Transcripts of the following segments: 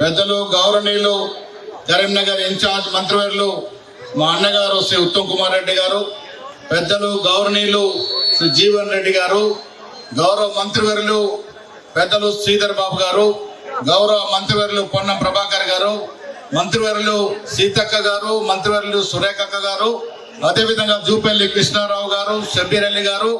పెద్దలు గౌరవనీయులు కరీంనగర్ ఇన్ఛార్జ్ మంత్రివర్యులు మా అన్నగారు శ్రీ ఉత్తమ్ కుమార్ రెడ్డి గారు పెద్దలు గౌరవనీయులు శ్రీ జీవన్ రెడ్డి గారు గౌరవ మంత్రివర్యులు పెద్దలు శ్రీధర్ బాబు గారు గౌరవ మంత్రివర్యులు పొన్నం ప్రభాకర్ గారు మంత్రివర్యులు సీతక్క గారు మంత్రివర్యులు సురేఖక్క గారు అదేవిధంగా జూపల్లి కృష్ణారావు గారు షబీర్ అలీ గారు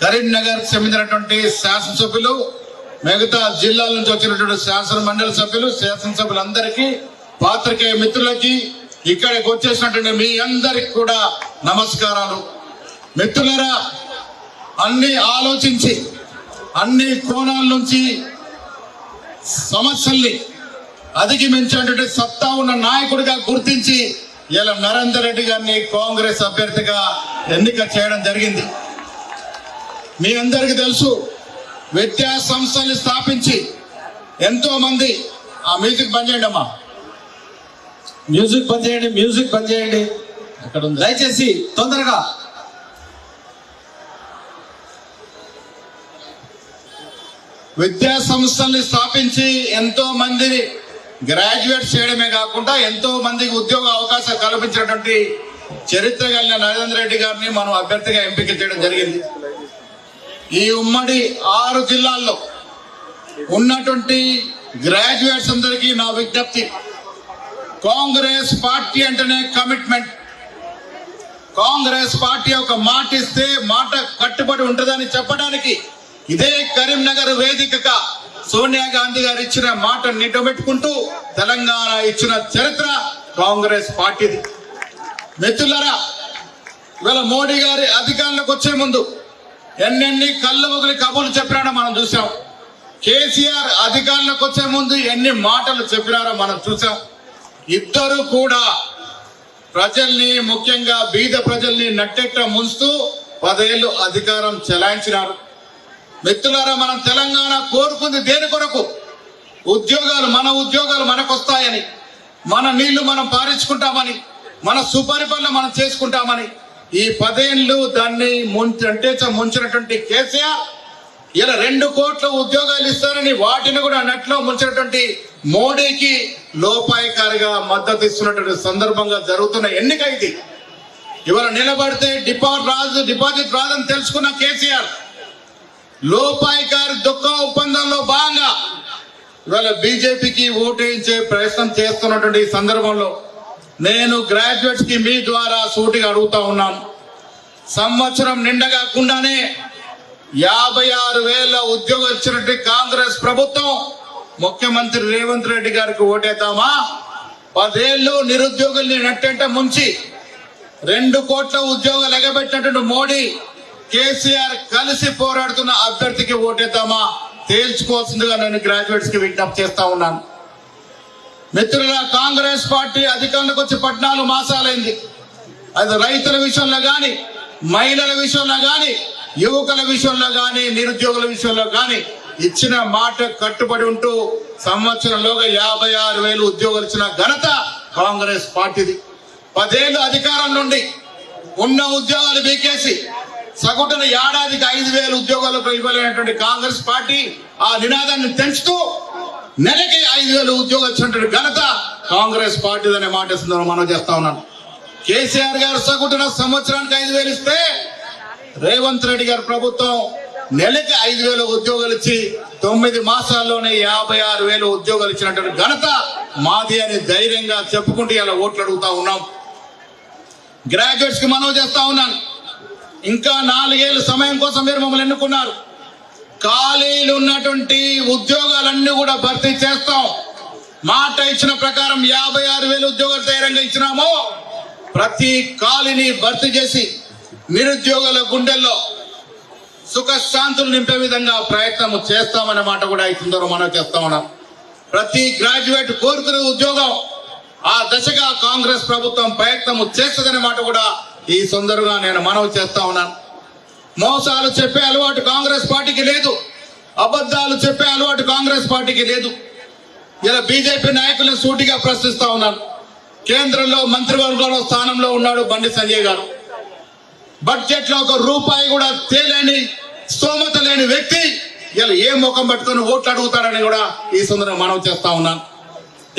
కరీంనగర్ చెందినటువంటి శాసనసభ్యులు మిగతా జిల్లాల నుంచి వచ్చినటువంటి శాసన మండలి సభ్యులు శాసనసభ్యులందరికీ పాత్రికేయ మిత్రులకి ఇక్కడికి వచ్చేసినటువంటి మీ అందరికి కూడా నమస్కారాలు. మిత్రులరా అన్ని ఆలోచించి అన్ని కోణాల నుంచి సమస్యల్ని అధిగమించినటువంటి సత్తా ఉన్న నాయకుడిగా గుర్తించి ఇలా నరేందర్ రెడ్డి గారిని కాంగ్రెస్ అభ్యర్థిగా ఎన్నిక చేయడం జరిగింది. మీ అందరికీ తెలుసు విద్యా సంస్థల్ని స్థాపించి ఎంతో మంది ఆ మ్యూజిక్ బంద్ చేయండి అమ్మా. మ్యూజిక్ బంద్ చేయండి మ్యూజిక్ బంద్ చేయండి. అక్కడ ఉంది దయచేసి తొందరగా. విద్యా సంస్థల్ని స్థాపించి ఎంతో మందిని గ్రాడ్యుయేట్ చేయడమే కాకుండా ఎంతో మందికి ఉద్యోగ అవకాశాలు కల్పించినటువంటి చరిత్ర కలిగిన నరేంద్ర రెడ్డి గారిని మనం అభ్యర్థిగా ఎంపిక చేయడం జరిగింది. ఈ ఉమ్మడి ఆరు జిల్లాల్లో ఉన్నటువంటి గ్రాడ్యుయేట్స్ అందరికీ నా విజ్ఞప్తి. కాంగ్రెస్ పార్టీ అంటేనే కమిట్మెంట్. కాంగ్రెస్ పార్టీ ఒక మాట ఇస్తే మాట కట్టుబడి ఉంటుందని చెప్పడానికి ఇదే కరీంనగర్ వేదికగా సోనియా గాంధీ గారు ఇచ్చిన మాట నిటబెట్టుకుంటూ తెలంగాణ ఇచ్చిన చరిత్ర కాంగ్రెస్ పార్టీది. మిత్రులరా ఇవాళ మోడీ గారి అధికారంలోకి వచ్చే ముందు ఎన్నెన్ని కళ్ళు ఒకరి కబుర్లు చెప్పినాడో మనం చూసాం. కేసీఆర్ అధికారంలోకి వచ్చే ముందు ఎన్ని మాటలు చెప్పినారో మనం చూసాం. ఇద్దరు కూడా ప్రజల్ని ముఖ్యంగా బీద ప్రజల్ని నట్టెట్ట ముంచుతూ పదేళ్ళు అధికారం చెలాయించినారు. మిత్రులారా మనం తెలంగాణ కోరుకుంది దేని కొరకు? ఉద్యోగాలు మన ఉద్యోగాలు మనకు వస్తాయని మన నీళ్ళు మనం పారించుకుంటామని మన సుపరిపాలన మనం చేసుకుంటామని ఈ పదేళ్ళు దాన్ని ముంచ అంటే ముంచినటువంటి కేసీఆర్ ఇలా రెండు కోట్ల ఉద్యోగాలు ఇస్తారని వాటిని కూడా నట్లో ముంచినటువంటి మోడీకి లోపాయకారిగా మద్దతు ఇస్తున్నటువంటి సందర్భంగా జరుగుతున్న ఎన్నిక ఇది. ఇవాళ నిలబడితే డిపాజిట్ రాదు డిపాజిట్ రాదని తెలుసుకున్న కేసీఆర్ లోపాయికారి దుఃఖ ఒప్పందంలో భాగంగా ఇవాళ బీజేపీకి ఓటేయించే ప్రయత్నం చేస్తున్నటువంటి ఈ సందర్భంలో నేను గ్రాడ్యుయేట్స్కి మీ ద్వారా సూటిగా అడుగుతా ఉన్నాను. సంవత్సరం నిండగాకుండానే యాభై ఆరు వేల ఉద్యోగం ఇచ్చినట్టు కాంగ్రెస్ ప్రభుత్వం ముఖ్యమంత్రి రేవంత్ రెడ్డి గారికి ఓటేద్దామా? పదేళ్ళు నిరుద్యోగుల్ని నట్టంట ముంచి రెండు కోట్ల ఉద్యోగాలు ఎగబెట్టినటువంటి మోడీ కేసీఆర్ కలిసి పోరాడుతున్న అభ్యర్థికి ఓటేద్దామా? తేల్చుకోవాల్సిందిగా నేను గ్రాడ్యుయేట్స్కి విజ్ఞప్తి చేస్తా ఉన్నాను. మిత్రుల కాంగ్రెస్ పార్టీ అధికారంలోకి వచ్చి పద్నాలుగు మాసాలైంది. అది రైతుల విషయంలో కానీ మహిళల విషయంలో కానీ యువకుల విషయంలో కానీ నిరుద్యోగుల విషయంలో కానీ ఇచ్చిన మాట కట్టుబడి ఉంటూ సంవత్సరంలోగా యాభై ఆరు వేలు ఉద్యోగాలు ఇచ్చిన ఘనత కాంగ్రెస్ పార్టీది. పదేళ్ళు అధికారం నుండి ఉన్న ఉద్యోగాలు బీకేసి సగటున ఏడాదికి ఐదు వేలు ఉద్యోగాలు ఇవ్వలేనటువంటి కాంగ్రెస్ పార్టీ ఆ నినాదాన్ని తెంచుతూ నెలకి ఐదు వేలు ఉద్యోగాలు ఇచ్చినటువంటి ఘనత కాంగ్రెస్ పార్టీ అనే మాట సందర్భంగా మనం చేస్తా ఉన్నాను. కేసీఆర్ గారు సగుటున సంవత్సరానికి ఐదు వేలు ఇస్తే రేవంత్ రెడ్డి గారి ప్రభుత్వం నెలకి ఐదు వేల ఉద్యోగాలు ఇచ్చి తొమ్మిది మాసాల్లోనే యాభై ఆరు వేల ఉద్యోగాలు ఇచ్చినటువంటి ఘనత మాది అని ధైర్యంగా చెప్పుకుంటూ ఇలా ఓట్లు అడుగుతా ఉన్నాం. గ్రాడ్యుయేట్స్కి మనవి చేస్తా ఉన్నాను. ఇంకా నాలుగేళ్ళు సమయం కోసం మీరు మమ్మల్ని ఎన్నుకున్నారు. ఖాళీలు ఉన్నటువంటి ఉద్యోగాలన్నీ కూడా భర్తీ చేస్తాం. మాట ఇచ్చిన ప్రకారం యాభై ఆరు వేలు ఉద్యోగాలు తయారంగా ఇచ్చినామో ప్రతి ఖాళీని భర్తీ చేసి నిరుద్యోగుల గుండెల్లో సుఖశాంతులు నింపే విధంగా ప్రయత్నం చేస్తామనే మాట కూడా ఈ సందర్భంలో మనం చేస్తా ఉన్నాం. ప్రతి గ్రాడ్యుయేట్ కోరుకునే ఉద్యోగం ఆ దశగా కాంగ్రెస్ ప్రభుత్వం ప్రయత్నం చేస్తుందనే మాట కూడా ఈ సందర్భంగా నేను మనవి చేస్తా ఉన్నాను. మోసాలు చెప్పే అలవాటు కాంగ్రెస్ పార్టీకి లేదు. అబద్ధాలు చెప్పే అలవాటు కాంగ్రెస్ పార్టీకి లేదు. ఇలా బీజేపీ నాయకులను సూటిగా ప్రశ్నిస్తా ఉన్నాను. కేంద్రంలో మంత్రివర్గంలో స్థానంలో ఉన్నాడు బండి సంజయ్ గారు. బడ్జెట్లో ఒక రూపాయి కూడా తేలేని స్తోమత లేని వ్యక్తి ఇలా ఏ ముఖం పట్టుకొని ఓట్లు అడుగుతారని కూడా ఈ సందర్భంగా మనం చేస్తా ఉన్నాను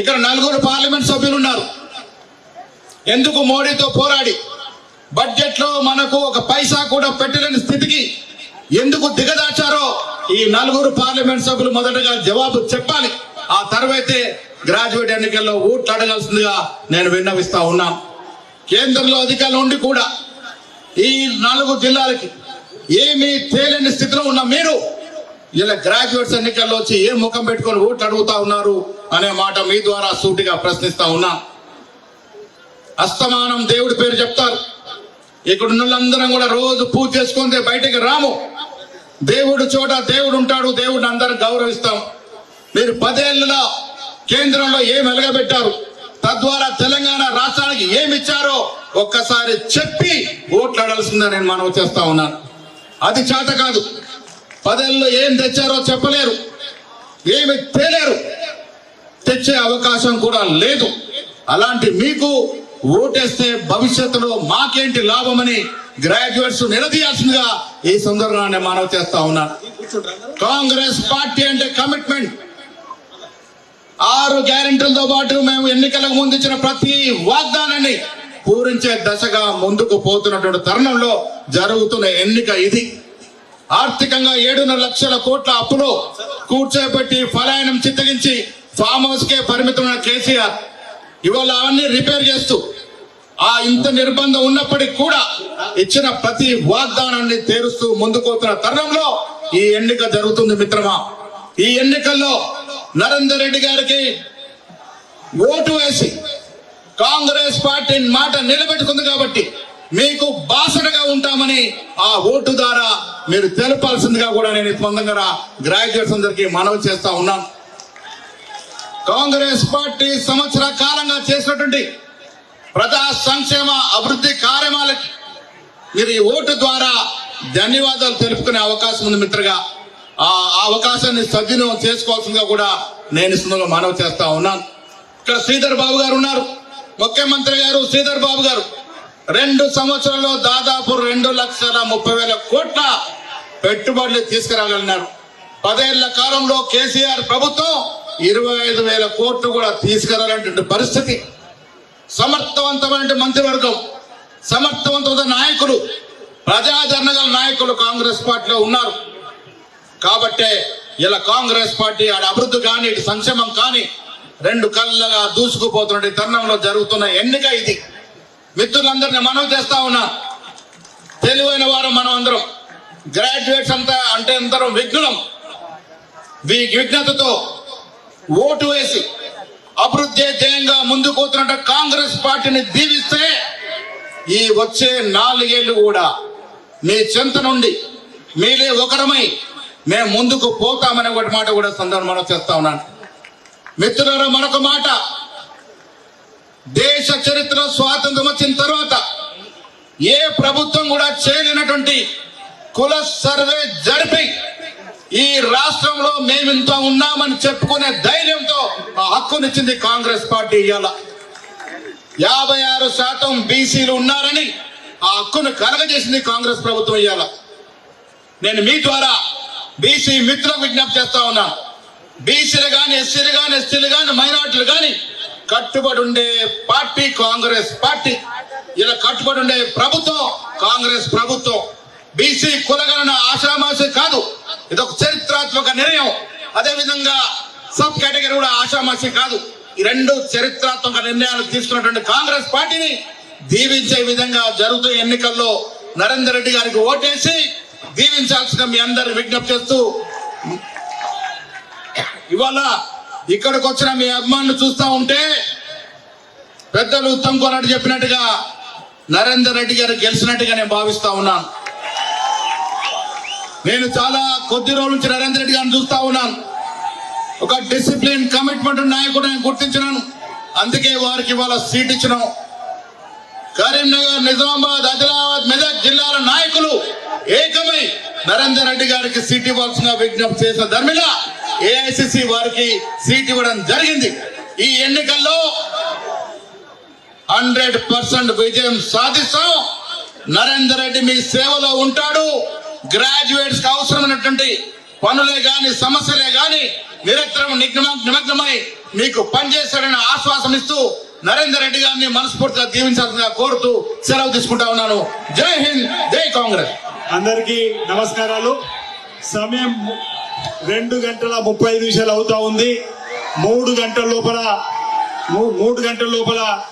ఇక్కడ నలుగురు పార్లమెంట్ సభ్యులు ఉన్నారు. ఎందుకు మోడీతో పోరాడి? బడ్జెట్లో మనకు ఒక పైసా కూడా పెట్టలేని స్థితికి ఎందుకు దిగదాచారో ఈ నలుగురు పార్లమెంట్ సభ్యులు మొదటగా జవాబు చెప్పాలి. ఆ తర్వాతే గ్రాడ్యుయేట్ ఎన్నికల్లో ఓట్లు అడగాల్సిందిగా నేను విన్నవిస్తా ఉన్నాను. కేంద్రంలో అధికారులు ఉండి కూడా ఈ నాలుగు జిల్లాలకి ఏమీ తేలేని స్థితిలో ఉన్న మీరు ఇలా గ్రాడ్యుయేట్స్ ఎన్నికల్లో వచ్చి ఏ ముఖం పెట్టుకొని ఓట్లు అడుగుతా ఉన్నారు అనే మాట మీ ద్వారా సూటిగా ప్రశ్నిస్తా ఉన్నా. అస్తమానం దేవుడి పేరు చెప్తారు. ఇక్కడ ఉన్న వాళ్ళందరం కూడా రోజు పూజ చేసుకుంటే బయటికి రాము. దేవుడు చోట దేవుడు ఉంటాడు దేవుడిని అందరం గౌరవిస్తాం. మీరు పదేళ్ళలో కేంద్రంలో ఏం వెలగబెట్టారు? తద్వారా తెలంగాణ రాష్ట్రానికి ఏమి ఇచ్చారో ఒక్కసారి చెప్పి ఓట్లాడాల్సిందని నేను మనవి చేస్తా ఉన్నాను. అది చేత కాదు. పదేళ్ళలో ఏం తెచ్చారో చెప్పలేరు. ఏమి తేలేరు. తెచ్చే అవకాశం కూడా లేదు. అలాంటి మీకు ఓటేస్తే భవిష్యత్తులో మాకేంటి లాభమని గ్రాడ్యుయేట్స్ నిలదీయాల్సిందిగా ఈ సందర్భాన్ని మనవి చేస్తా ఉన్నాను కాంగ్రెస్ పార్టీ అంటే కమిట్మెంట్ ఆరు గ్యారెంటీలతో పాటు మేము ఎన్నికలకు ముందు ఇచ్చిన ప్రతి వాగ్దానాన్ని పూరించే దశగా ముందుకు పోతున్నటువంటి తరుణంలో జరుగుతున్న ఎన్నిక ఇది. ఆర్థికంగా ఏడున్నర లక్షల కోట్ల అప్పులో కూర్చోబెట్టి ఫలాయనం చిత్తగించి ఫామ్ హౌస్ కే పరిమితమైన కేసీఆర్ ఇవాళ అవన్నీ రిపేర్ చేస్తూ ఆ ఇంత నిర్బంధం ఉన్నప్పటికీ కూడా ఇచ్చిన ప్రతి వాగ్దానాన్ని తీరుస్తూ ముందుకోతున్న తరుణంలో ఈ ఎన్నిక జరుగుతుంది మిత్రమా. ఈ ఎన్నికల్లో నరేందర్ రెడ్డి గారికి ఓటు వేసి కాంగ్రెస్ పార్టీ మాట నిలబెట్టుకుంది కాబట్టి మీకు బాసటగా ఉంటామని ఆ ఓటు ద్వారా మీరు తెలపాల్సిందిగా కూడా నేను ఈ సందర్భంగా గ్రాడ్యుయేట్స్ అందరికీ మనవి చేస్తా ఉన్నాను. కాంగ్రెస్ పార్టీ సంవత్సర కాలంగా చేసినటువంటి ప్రజా సంక్షేమ అభివృద్ధి కార్యక్రమాలకి మీరు ఈ ఓటు ద్వారా ధన్యవాదాలు తెలుపుకునే అవకాశం ఉంది మిత్రగా ఆ అవకాశాన్ని సద్వినియోగం చేసుకోవాల్సిందిగా కూడా నేను ఈ సందర్భంగా మనవి చేస్తా ఉన్నాను. ఇక్కడ శ్రీధర్ బాబు గారు ఉన్నారు. ముఖ్యమంత్రి గారు శ్రీధర్ బాబు గారు. రెండు సంవత్సరాల్లో దాదాపు రెండు లక్షల ముప్పై వేల కోట్ల పెట్టుబడులు తీసుకురాగలిగినారు. పదేళ్ళ కాలంలో కేసీఆర్ ప్రభుత్వం ఇరవై ఐదు వేల కోట్లు కూడా తీసుకురాలనేటువంటి పరిస్థితి. సమర్థవంతమైన మంత్రివర్గం సమర్థవంతమైన నాయకులు ప్రజాదరణ గల నాయకులు కాంగ్రెస్ పార్టీలో ఉన్నారు. కాబట్టే ఇలా కాంగ్రెస్ పార్టీ ఆడ అభివృద్ధి కానీ ఇటు సంక్షేమం కానీ రెండు కళ్ళగా దూసుకుపోతున్న తరుణంలో జరుగుతున్న ఎన్నిక ఇది. మిత్రులందరినీ మనం చేస్తా ఉన్నా తెలివైన వారు మనం అందరం. గ్రాడ్యుయేట్స్ అంతా అంటే అందరం విఘ్నం విఘ్నతతో ఓటు వేసి అభివృద్ధి ధ్యేయంగా ముందుకు పోతున్న కాంగ్రెస్ పార్టీని దీవిస్తే ఈ వచ్చే నాలుగేళ్ళు కూడా మీ చెంత నుండి మీరే ఒకరమై మేము ముందుకు పోతామనే ఒకటి మాట కూడా సందర్భంలో చేస్తా ఉన్నాను. మిత్రుల మరొక మాట. దేశ చరిత్ర స్వాతంత్రం వచ్చిన తర్వాత ఏ ప్రభుత్వం కూడా చేయలేనటువంటి కుల సర్వే జరిపి ఈ రాష్ట్రంలో మేమింత ఉన్నామని చెప్పుకునే ధైర్యంతో ఆ హక్కునిచ్చింది కాంగ్రెస్ పార్టీ ఇవాళ యాభై ఆరు శాతం బీసీలు ఉన్నారని ఆ హక్కును కలగజేసింది కాంగ్రెస్ ప్రభుత్వం ఇవాళ నేను మీ ద్వారా బీసీ మిత్రులకు విజ్ఞప్తి చేస్తా ఉన్నాను బీసీలు కానీ ఎస్సీలు కానీ ఎస్టీలు కానీ మైనార్టీలు కానీ కట్టుబడి ఉండే పార్టీ కాంగ్రెస్ పార్టీ. ఇలా కట్టుబడి ఉండే ప్రభుత్వం కాంగ్రెస్ ప్రభుత్వం. బీసీ కులగణన ఆశామాసి కాదు. ఇదొక చరిత్రాత్మక నిర్ణయం. అదే విధంగా సబ్ కేటగిరీ కూడా ఆషామాషి కాదు. ఈ రెండు చరిత్రాత్మక నిర్ణయాలు తీసుకున్నటువంటి కాంగ్రెస్ పార్టీని దీవించే విధంగా జరుగుతున్న ఎన్నికల్లో నరేందర్ రెడ్డి గారికి ఓటేసి దీవించాల్సిన మీ అందరి విజ్ఞప్తి చేస్తూ ఇవాళ ఇక్కడికి వచ్చిన మీ అభిమానులు చూస్తా ఉంటే పెద్దలు ఉత్తమ్ కుమార్ చెప్పినట్టుగా నరేందర్ రెడ్డి గారు గెలిచినట్టుగా నేను భావిస్తా ఉన్నాను. నేను చాలా కొద్ది రోజుల నుంచి నరేంద్ర రెడ్డి గారిని చూస్తా ఉన్నాను. ఒక డిసిప్లిన్ కమిట్మెంట్ నాయకుడు నేను గుర్తించినాను. అందుకే వారికి ఇవాళ సీట్ ఇచ్చినాం. కరీంనగర్ నిజామాబాద్ ఆదిలాబాద్ మెదక్ జిల్లాల నాయకులు ఏకమై నరేందర్ రెడ్డి గారికి సీట్ ఇవ్వాల్సిన విజ్ఞప్తి చేసిన ధర్మిగా ఏఐసిసి వారికి సీట్ ఇవ్వడం జరిగింది. ఈ ఎన్నికల్లో హండ్రెడ్ పర్సెంట్ విజయం సాధిస్తాం. నరేందర్ రెడ్డి మీ సేవలో ఉంటాడు. గ్రాడ్యుయేట్స్కి అవసరమైనటువంటి పనులే గాని సమస్యలే గాని నిరంతరం నిగ్న- నిమగ్నమై మీకు పనిచేశాడని ఆశ్వాసం ఇస్తూ నరేందర్ రెడ్డి గారిని మనస్ఫూర్తిగా దీవించాల్సిందిగా కోరుతూ సెలవు తీసుకుంటా ఉన్నాను. జై హింద్ జై కాంగ్రెస్. అందరికీ నమస్కారాలు. సమయం రెండు గంటల ముప్పై నిమిషాలు అవుతా ఉంది. మూడు గంటల లోపల మూ- మూడు గంటల లోపల